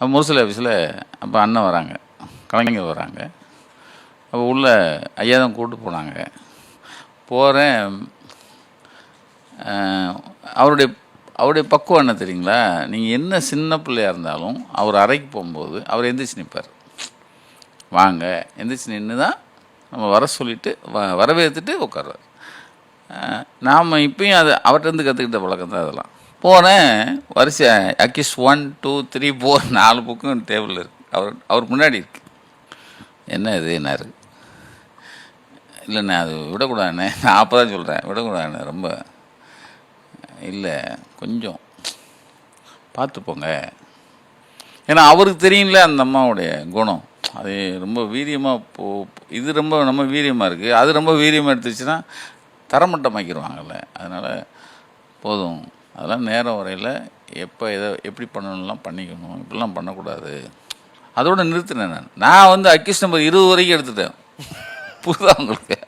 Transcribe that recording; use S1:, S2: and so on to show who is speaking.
S1: அப்போ முரசல் ஆஃபீஸில் அப்போ அண்ணன் வராங்க கலைஞர் வராங்க. அப்போ உள்ள ஐயா தான் கூப்பிட்டு போனாங்க. போகிறேன் அவருடைய அவருடைய பக்குவம் என்ன தெரியுங்களா? நீங்கள் என்ன சின்ன பிள்ளையா இருந்தாலும் அவர் அறைக்கு போகும்போது அவர் எந்திரிச்சு நிற்பார் வாங்க எந்திரிச்சு நின்று தான் நம்ம வர சொல்லிவிட்டு வ வரவேற்றுட்டு உட்காருவார் நாம் இப்பயும் அது அவர்கிட்டருந்து கற்றுக்கிட்ட பழக்கம் தான் அதெல்லாம். போனேன் வரிசை அக்கிஸ் ஒன் டூ த்ரீ ஃபோர் நாலு புக்கும் டேபிள் இருக்கு. அவர் அவர் முன்னாடி இருக்கு. என்ன இதுன்னாரு இல்லைண்ணே அது விடக்கூடாதுண்ணே. நான் அப்போ தான் சொல்கிறேன் விடக்கூடாதுண்ணே ரொம்ப. இல்லை கொஞ்சம். பார்த்துப்போங்க ஏன்னா அவருக்கு தெரியும்ல அந்த அம்மாவுடைய குணம். அது ரொம்ப வீரியமாக போ இது ரொம்ப நம்ம வீரியமாக இருக்குது அது ரொம்ப வீரியமாக எடுத்துச்சுன்னா தரமட்டமாக்கிடுவாங்கல்ல அதனால் போதும். அதெல்லாம் நேரம் வரையில் எப்போ எதை எப்படி பண்ணணும்லாம் பண்ணிக்கணும். இப்படிலாம் பண்ணக்கூடாது. அதோட நிறுத்தினேன் நான். நான் வந்து அக்கிஸ் நம்பர் இருபது வரைக்கும் எடுத்துட்டேன். புரியுதா உங்களுக்கு?